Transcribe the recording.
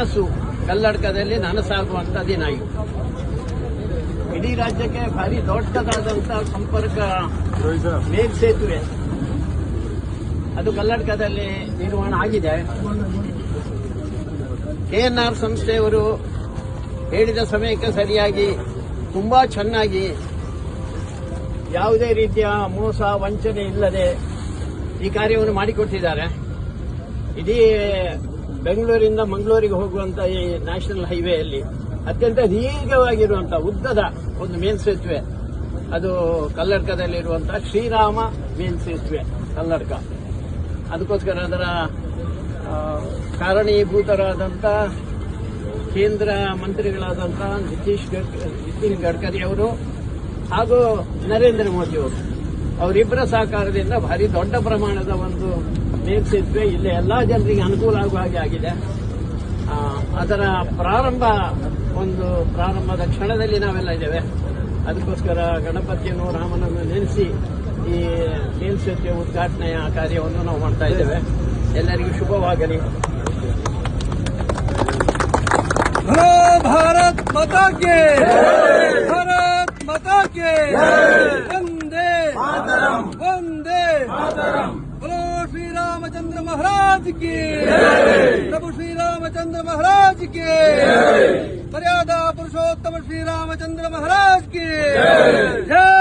ಕನಸು ಕಲ್ಲಡ್ಕದಲ್ಲಿ ನನಸಾಗುವಂತ ದಿನ ಇದು. ಇಡೀ ರಾಜ್ಯಕ್ಕೆ ಭಾರಿ ದೊಡ್ಡದಾದಂತ ಸಂಪರ್ಕ ಮೇಲ್ಸೇತುವೆ ಅದು ಕಲ್ಲಡ್ಕದಲ್ಲಿ ನಿರ್ಮಾಣ ಆಗಿದೆ. ಕೆಎನ್ಆರ್ ಸಂಸ್ಥೆಯವರು ಹೇಳಿದ ಸಮಯಕ್ಕೆ ಸರಿಯಾಗಿ ತುಂಬಾ ಚೆನ್ನಾಗಿ ಯಾವುದೇ ರೀತಿಯ ಮೋಸ, ವಂಚನೆ ಇಲ್ಲದೆ ಈ ಕಾರ್ಯವನ್ನು ಮಾಡಿಕೊಟ್ಟಿದ್ದಾರೆ. ಇಡೀ ಬೆಂಗಳೂರಿಂದ ಮಂಗಳೂರಿಗೆ ಹೋಗುವಂತ ಈ ನ್ಯಾಷನಲ್ ಹೈವೇಯಲ್ಲಿ ಅತ್ಯಂತ ದೀರ್ಘವಾಗಿರುವಂತ ಉದ್ದದ ಒಂದು ಮೇಲ್ಸೇತುವೆ ಅದು ಕಲ್ಲಡ್ಕದಲ್ಲಿರುವಂತಹ ಶ್ರೀರಾಮ ಮೇಲ್ಸೇತುವೆ ಕಲ್ಲಡ್ಕ ಅದಕ್ಕೋಸ್ಕರ ಅದರ ಕಾರಣೀಭೂತರಾದಂಥ ಕೇಂದ್ರ ಮಂತ್ರಿಗಳಾದಂಥ ನಿತೀಶ್ ನಿತಿನ್ ಗಡ್ಕರಿ ಅವರು ಹಾಗೂ ನರೇಂದ್ರ ಮೋದಿ ಅವರು. ಅವರಿಬ್ಬರ ಸಹಕಾರದಿಂದ ಭಾರಿ ದೊಡ್ಡ ಪ್ರಮಾಣದ ಒಂದು ಮೇಲ್ಸೇತುವೆ ಇಲ್ಲಿ ಎಲ್ಲ ಜನರಿಗೆ ಅನುಕೂಲ ಆಗುವ ಹಾಗೆ ಆಗಿದೆ. ಅದರ ಪ್ರಾರಂಭ ಒಂದು ಪ್ರಾರಂಭದ ಕ್ಷಣದಲ್ಲಿ ನಾವೆಲ್ಲ ಇದ್ದೇವೆ. ಅದಕ್ಕೋಸ್ಕರ ಗಣಪತಿಯನ್ನು ರಾಮನನ್ನು ನೆನೆಸಿ ಈ ಮೇಲ್ಸೇತುವೆ ಉದ್ಘಾಟನೆಯ ಕಾರ್ಯವನ್ನು ನಾವು ಮಾಡ್ತಾ ಇದ್ದೇವೆ. ಎಲ್ಲರಿಗೂ ಶುಭವಾಗಲಿ. ಭಾರತ್ ಮತಾಕೆ ಭಾರತ್ ಮತಾಕೆ रामचंद्र महाराज के। प्रभु श्री रामचंद्र महाराज के। मर्यादा पुरुषोत्तम श्री रामचंद्र महाराज के। जय।